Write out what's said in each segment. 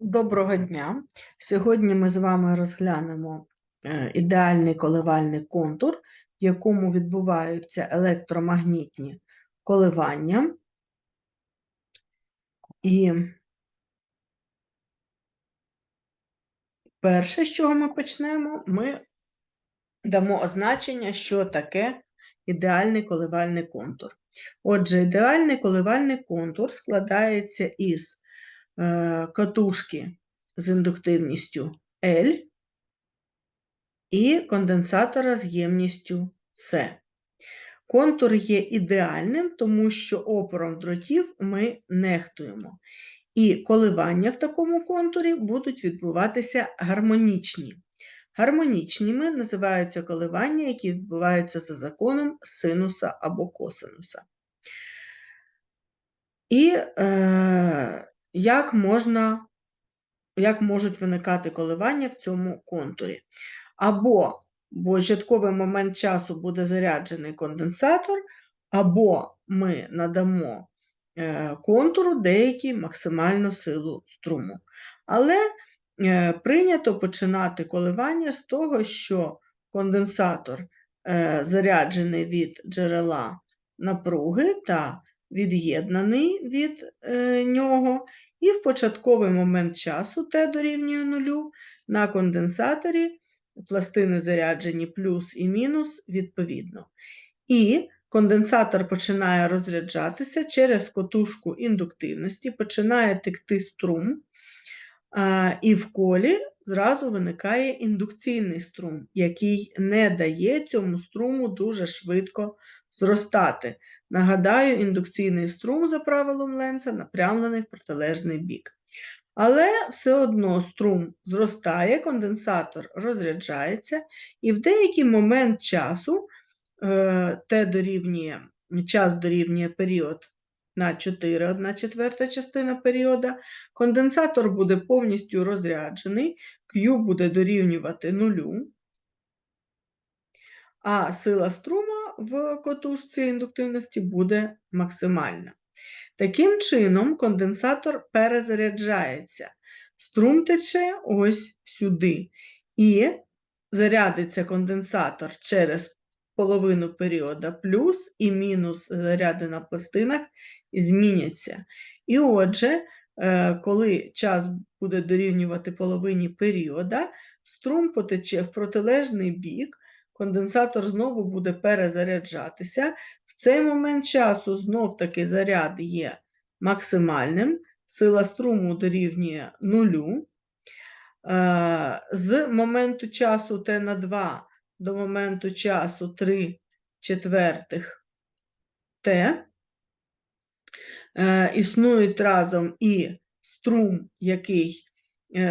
Доброго дня! Сьогодні ми з вами розглянемо е, ідеальний коливальний контур, в якому відбуваються електромагнітні коливання. І перше, з чого ми почнемо, ми дамо означення, що таке ідеальний коливальний контур. Отже, ідеальний коливальний контур складається із катушки з індуктивністю L і конденсатора з ємністю С. Контур є ідеальним, тому що опором дротів ми нехтуємо. І коливання в такому контурі будуть відбуватися гармонічні. Гармонічними називаються коливання, які відбуваються за законом синуса або косинуса. І е, як можна, як можуть виникати коливання в цьому контурі? Або початковий момент часу буде заряджений конденсатор, або ми надамо е, контуру деякий максимальну силу струму. Але е, прийнято починати коливання з того, що конденсатор е, заряджений від джерела напруги та від'єднаний від нього, і в початковий момент часу t дорівнює нулю на конденсаторі пластини заряджені плюс і мінус відповідно. І конденсатор починає розряджатися через котушку індуктивності, починає текти струм, і в колі зразу виникає індукційний струм, який не дає цьому струму дуже швидко зростати. Нагадаю, індукційний струм за правилом Ленца напрямлений в протилежний бік. Але все одно струм зростає, конденсатор розряджається, і в деякий момент часу е, Т дорівнює, час дорівнює період на 4, 1 четверта частина періода, конденсатор буде повністю розряджений, Q буде дорівнювати нулю, а сила струма в котушці індуктивності буде максимальна. Таким чином, конденсатор перезаряджається. Струм тече ось сюди. І зарядиться конденсатор через половину періода плюс і мінус заряди на пластинах зміняться. І отже, е, коли час буде дорівнювати половині періода, струм потече в протилежний бік, конденсатор знову буде перезаряджатися. В цей момент часу знов-таки заряд є максимальним, сила струму дорівнює нулю. Е, з моменту часу Т на 2 до моменту часу 3 четвертих Т е, існують разом і струм, який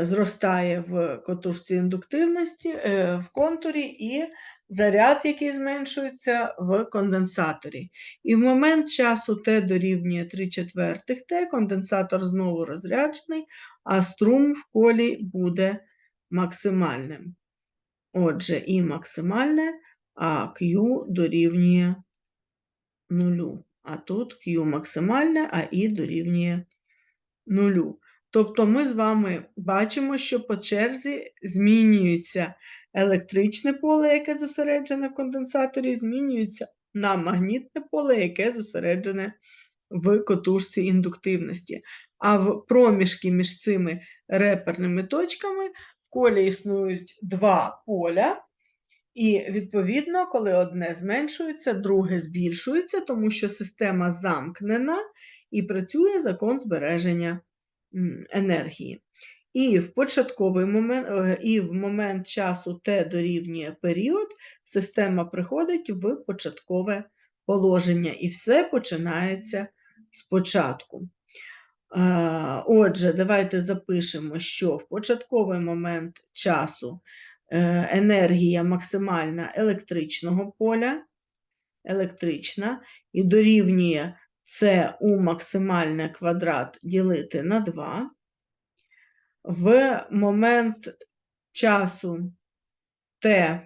зростає в котушці індуктивності, е, в контурі, і заряд, який зменшується в конденсаторі. І в момент часу Т дорівнює 3 четвертих Т, конденсатор знову розряджений, а струм в колі буде максимальним. Отже, І максимальне, а Q дорівнює нулю. А тут Q максимальне, а І дорівнює нулю. Тобто ми з вами бачимо, що по черзі змінюється електричне поле, яке зосереджене в конденсаторі, змінюється на магнітне поле, яке зосереджене в котушці індуктивності. А в проміжки між цими реперними точками в колі існують два поля. І, відповідно, коли одне зменшується, друге збільшується, тому що система замкнена і працює закон збереження енергії. І в початковий момент, е, і в момент часу Т дорівнює період, система приходить в початкове положення, і все починається спочатку. Е, отже, давайте запишемо, що в початковий момент часу е, енергія максимальна електричного поля, електрична, і дорівнює це у максимальне квадрат ділити на 2. В момент часу t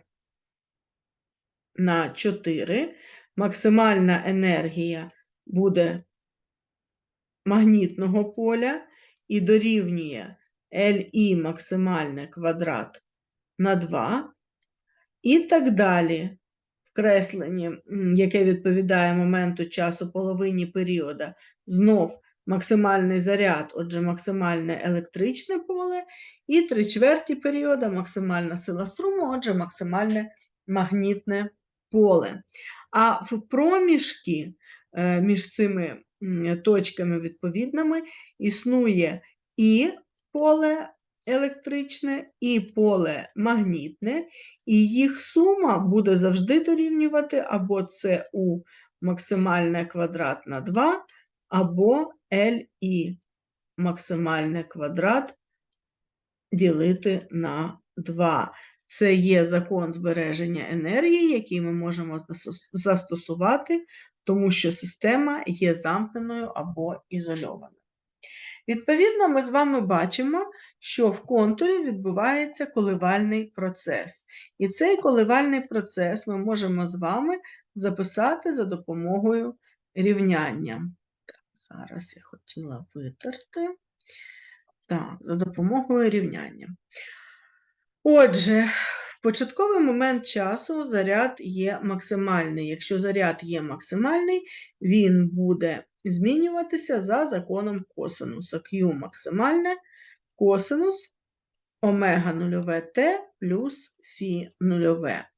на 4 максимальна енергія буде магнітного поля і дорівнює LI максимальне квадрат на 2 і так далі. Вкреслення, м, яке відповідає моменту часу половині періода, знов максимальний заряд, отже, максимальне електричне поле, і три чверті періода максимальна сила струму, отже, максимальне магнітне поле. А в проміжки е, між цими точками відповідними існує і поле електричне, і поле магнітне, і їх сума буде завжди дорівнювати або СУ максимальне квадрат на 2, або LI максимальне квадрат ділити на 2. Це є закон збереження енергії, який ми можемо застосувати, тому що система є замкненою або ізольованою. Відповідно, ми з вами бачимо, що в контурі відбувається коливальний процес. І цей коливальний процес ми можемо з вами записати за допомогою рівняння. Так, зараз я хотіла витерти. Так, за допомогою рівняння. Отже, в початковий момент часу заряд є максимальний. Якщо заряд є максимальний, він буде змінюватися за законом косинуса. Q максимальне, косинус омега нульове Т плюс фі нульове.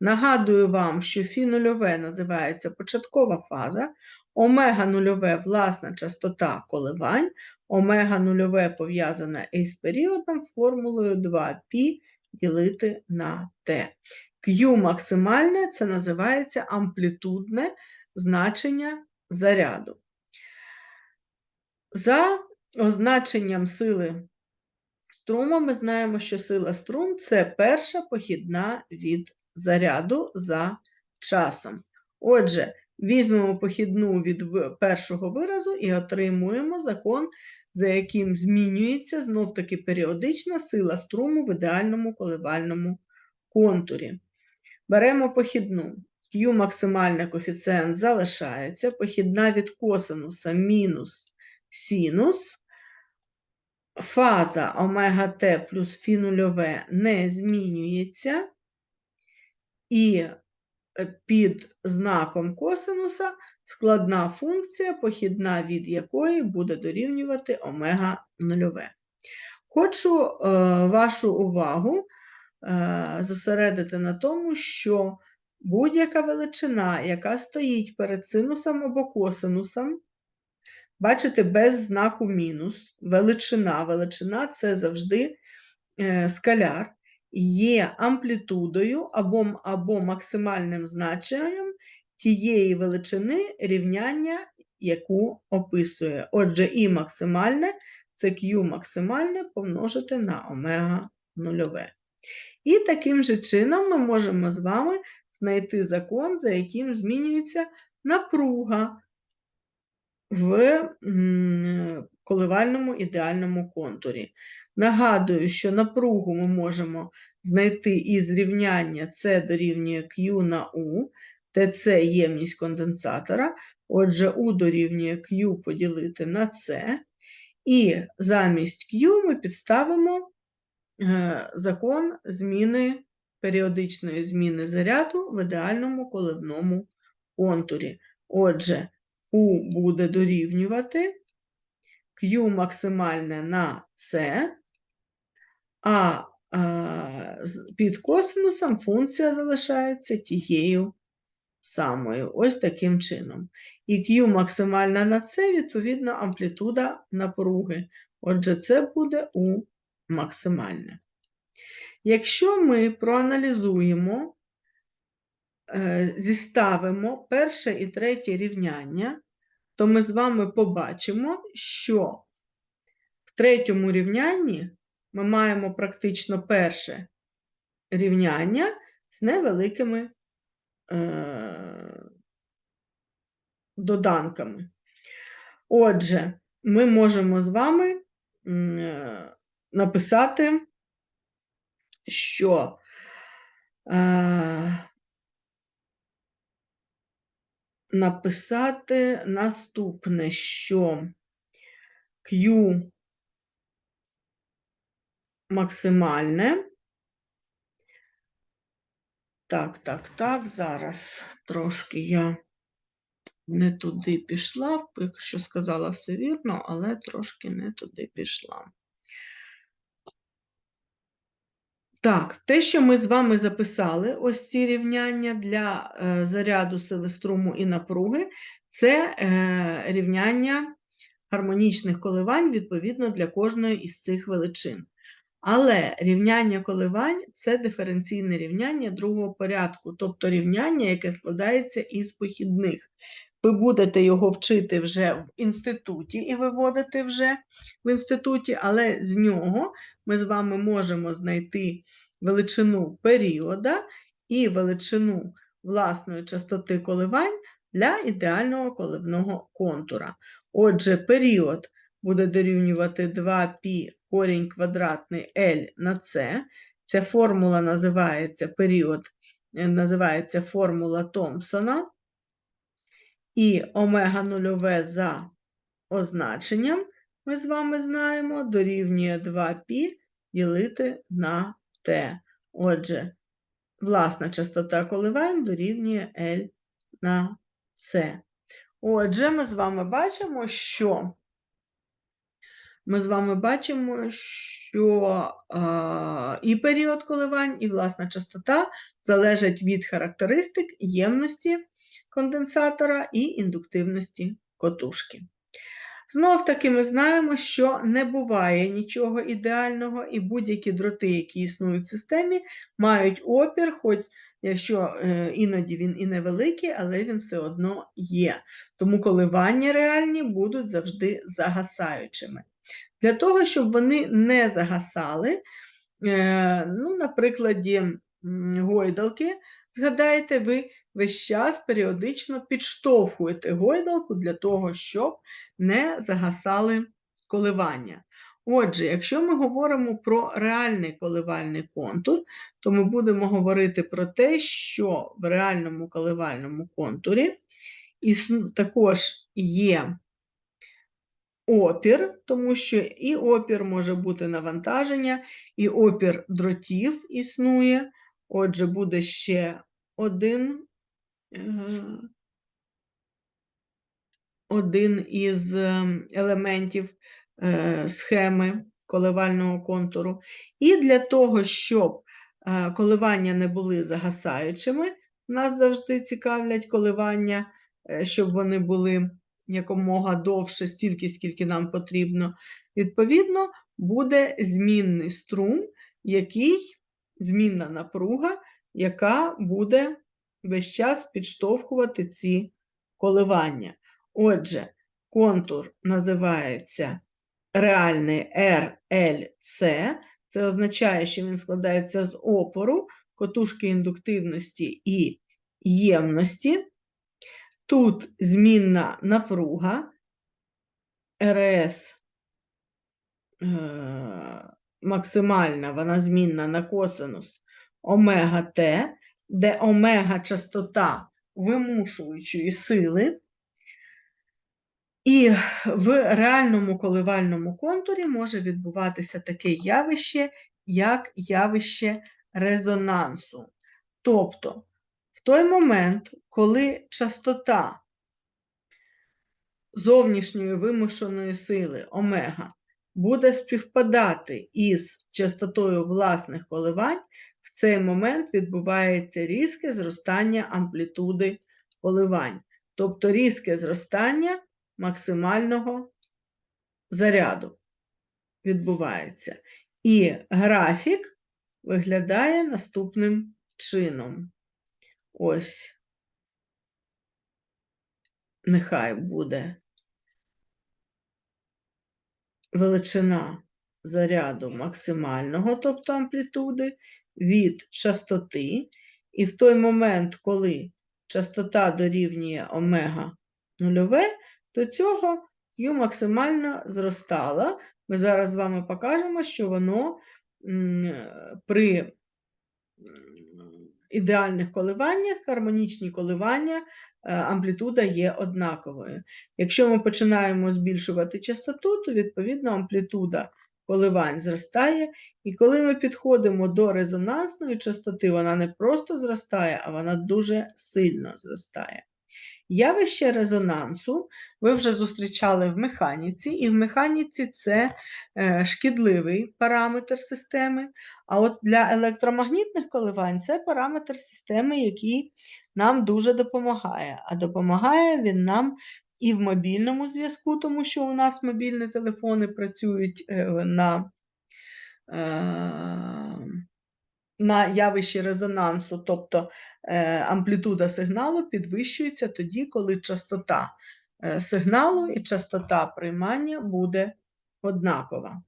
Нагадую вам, що фі нульове називається початкова фаза, омега нульове власна частота коливань, омега нульове пов'язане із періодом формулою 2π ділити на t. Q максимальне це називається амплітудне значення заряду. За означенням сили струму ми знаємо, що сила струм це перша похідна від заряду за часом. Отже, візьмемо похідну від першого виразу і отримуємо закон, за яким змінюється знов-таки періодична сила струму в ідеальному коливальному контурі. Беремо похідну. Q максимальний коефіцієнт залишається, похідна від косинуса мінус синус, фаза омега Т плюс фі нульове не змінюється, і е, під знаком косинуса складна функція, похідна від якої буде дорівнювати омега нульове. Хочу е, вашу увагу е, зосередити на тому, що будь-яка величина, яка стоїть перед синусом або косинусом, бачите, без знаку мінус, величина. Величина це завжди е, скаляр, є амплітудою або, або максимальним значенням тієї величини рівняння, яку описує. Отже, і максимальне це Q максимальне помножити на омега нульове. І таким же чином ми можемо з вами знайти закон, за яким змінюється напруга в коливальному ідеальному контурі. Нагадую, що напругу ми можемо знайти із рівняння С дорівнює Q на U, де ємність конденсатора. Отже, U дорівнює Q поділити на С. І замість Q ми підставимо е, закон зміни періодичної зміни заряду в ідеальному коливному контурі. Отже, U буде дорівнювати Q максимальне на C, а е, під косинусом функція залишається тією самою. Ось таким чином. І Q максимальна на C, відповідно, амплітуда напруги. Отже, це буде U максимальне. Якщо ми проаналізуємо, е, зіставимо перше і третє рівняння, то ми з вами побачимо, що в третьому рівнянні ми маємо практично перше рівняння з невеликими е, доданками. Отже, ми можемо з вами м, що е, написати наступне, що Q максимальне. Так, так, так, зараз трошки я не туди пішла, якщо сказала все вірно, але трошки не туди пішла. Так, те, що ми з вами записали, ось ці рівняння для е, заряду сили струму і напруги, це е, рівняння гармонічних коливань відповідно для кожної із цих величин. Але рівняння коливань це диференційне рівняння другого порядку, тобто рівняння, яке складається із похідних. Ви будете його вчити вже в інституті і виводити вже в інституті, але з нього ми з вами можемо знайти величину періода і величину власної частоти коливань для ідеального коливного контура. Отже, період буде дорівнювати 2π корінь квадратний L на C. Ця формула називається період, е, називається формула Томпсона. І омега нульове за означенням, ми з вами знаємо, дорівнює 2π ділити на T. Отже, власна частота коливань дорівнює L на C. Отже, ми з вами бачимо, що ми з вами бачимо, що е, і період коливань, і власна частота залежать від характеристик ємності конденсатора і індуктивності котушки. Знов таки ми знаємо, що не буває нічого ідеального, і будь-які дроти, які існують в системі, мають опір, хоч якщо е, іноді він і невеликий, але він все одно є. Тому коливання реальні будуть завжди загасаючими. Для того, щоб вони не загасали, е, ну, на гойдалки, згадайте, ви весь час періодично підштовхуєте гойдалку для того, щоб не загасали коливання. Отже, якщо ми говоримо про реальний коливальний контур, то ми будемо говорити про те, що в реальному коливальному контурі також є опір, тому що і опір може бути навантаження, і опір дротів існує. Отже, буде ще один е, один із ем, елементів е, схеми коливального контуру. І для того, щоб е, коливання не були загасаючими, нас завжди цікавлять коливання, щоб вони були якомога довше, стільки, скільки нам потрібно, відповідно, буде змінний струм, який змінна напруга, яка буде весь час підштовхувати ці коливання. Отже, контур називається реальний RLC, це означає, що він складається з опору, котушки індуктивності і ємності. Тут змінна напруга РС е, максимальна, вона змінна на косинус омега Т, де омега частота вимушуючої сили. І в реальному коливальному контурі може відбуватися таке явище, як явище резонансу. Тобто в той момент, коли частота зовнішньої вимушеної сили омега буде співпадати із частотою власних коливань, в цей момент відбувається різке зростання амплітуди коливань, тобто різке зростання максимального заряду відбувається. І графік виглядає наступним чином. Ось, нехай буде величина заряду максимального, тобто амплітуди, від частоти. І в той момент, коли частота дорівнює омега нульове, до цього Q максимально зростала. Ми зараз з вами покажемо, що воно при ідеальних коливаннях, гармонічні коливання, е, амплітуда є однаковою. Якщо ми починаємо збільшувати частоту, то відповідно амплітуда коливань зростає. І коли ми підходимо до резонансної частоти, вона не просто зростає, а вона дуже сильно зростає. Явище резонансу ви вже зустрічали в механіці, і в механіці це е, шкідливий параметр системи. А от для електромагнітних коливань це параметр системи, який нам дуже допомагає. А допомагає він нам і в мобільному зв'язку, тому що у нас мобільні телефони працюють е, на е, на явищі резонансу, тобто е, амплітуда сигналу підвищується тоді, коли частота е, сигналу і частота приймання буде однакова.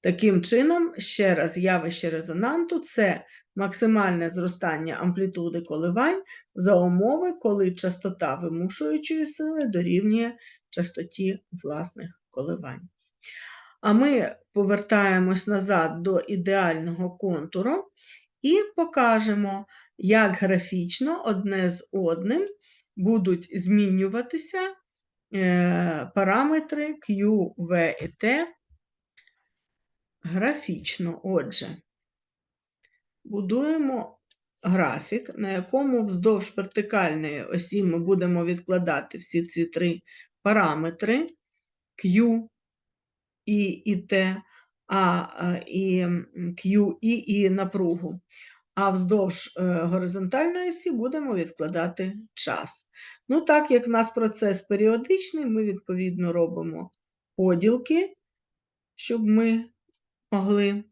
Таким чином, ще раз, явище резонанту це максимальне зростання амплітуди коливань за умови, коли частота вимушуючої сили дорівнює частоті власних коливань. А ми повертаємось назад до ідеального контуру і покажемо, як графічно одне з одним будуть змінюватися е, параметри Q, V і T графічно. Отже, будуємо графік, на якому вздовж вертикальної осі ми будемо відкладати всі ці три параметри Q, І і Т, а і Q, І і напругу. А вздовж е, горизонтальної осі будемо відкладати час. Ну, так як в нас процес періодичний, ми, відповідно, робимо поділки, щоб ми могли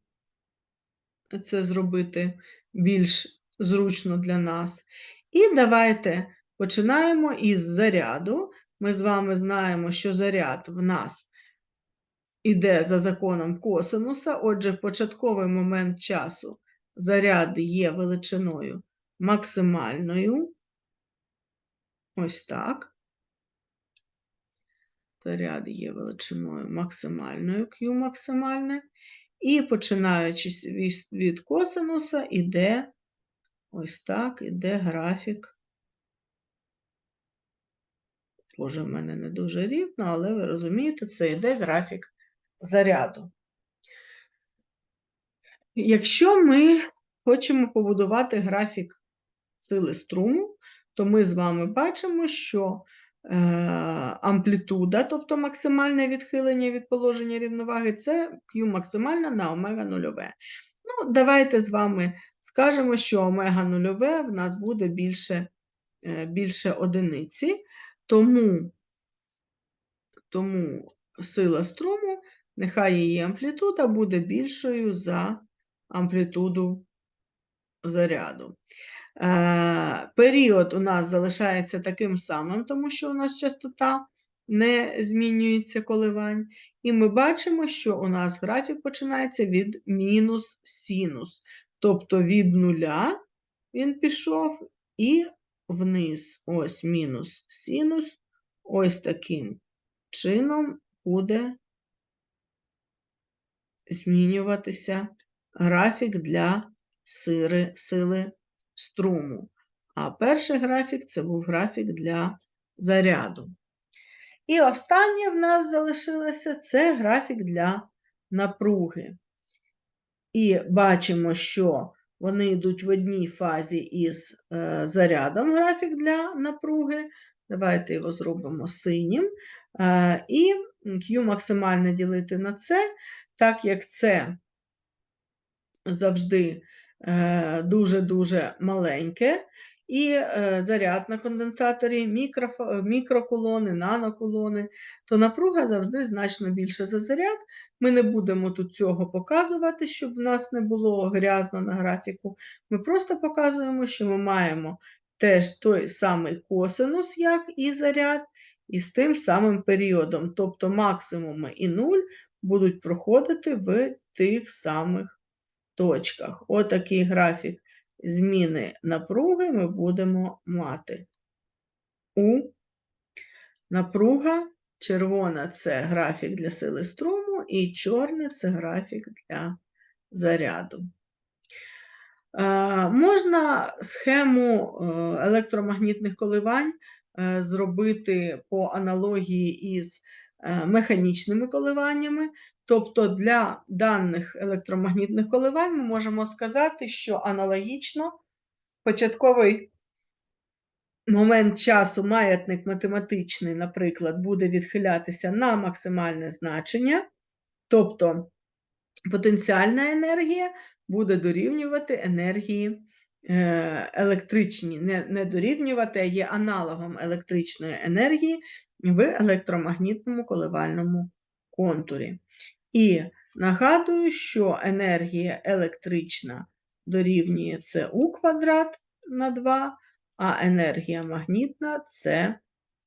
це зробити більш зручно для нас. І давайте починаємо із заряду. Ми з вами знаємо, що заряд в нас іде за законом косинуса, отже, в початковий момент часу заряд є величиною максимальною. Ось так. Заряд є величиною максимальною, Q максимальне. І починаючи від косинуса, іде ось так, іде графік. Боже, в мене не дуже рівно, але ви розумієте, це йде графік заряду. Якщо ми хочемо побудувати графік сили струму, то ми з вами бачимо, що е, амплітуда, тобто максимальне відхилення від положення рівноваги, це Q максимальна на омега нульове. Ну, Давайте з вами скажемо, що омега нульове в нас буде більше е, більше одиниці, тому, тому сила струму, нехай її амплітуда буде більшою за амплітуду заряду. Е, період у нас залишається таким самим, тому що у нас частота не змінюється коливань. І ми бачимо, що у нас графік починається від мінус синус. Тобто від нуля він пішов і вниз. Ось мінус синус. Ось таким чином буде змінюватися графік для сири, сили струму. А перший графік це був графік для заряду. І останнє в нас залишилося це графік для напруги. І бачимо, що вони йдуть в одній фазі із е, зарядом графік для напруги. Давайте його зробимо синім. Е, і Q максимально ділити на це, так як це завжди е, дуже-дуже маленьке, і е, заряд на конденсаторі, мікро, мікроколони, наноколони, то напруга завжди значно більше за заряд. Ми не будемо тут цього показувати, щоб в нас не було грязно на графіку. Ми просто показуємо, що ми маємо теж той самий косинус, як і заряд, і з тим самим періодом. Тобто максимуми і нуль будуть проходити в тих самих точках. Отакий графік зміни напруги ми будемо мати. У напруга, червона це графік для сили струму, і чорне це графік для заряду. Е, можна схему е, електромагнітних коливань зробити по аналогії із е, механічними коливаннями. Тобто для даних електромагнітних коливань ми можемо сказати, що аналогічно початковий момент часу маятник математичний, наприклад, буде відхилятися на максимальне значення, тобто потенціальна енергія буде дорівнювати енергії е, електричній, не, не дорівнювати, а є аналогом електричної енергії в електромагнітному коливальному контурі. І нагадую, що енергія електрична дорівнює у квадрат на 2, а енергія магнітна це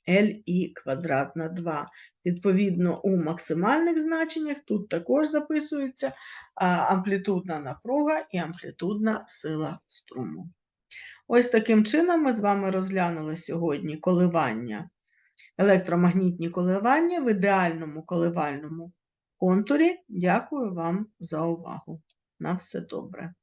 Лі квадрат на 2. Відповідно, у максимальних значеннях тут також записується амплітудна напруга і амплітудна сила струму. Ось таким чином ми з вами розглянули сьогодні коливання, електромагнітні коливання в ідеальному коливальному контурі. Дякую вам за увагу. На все добре.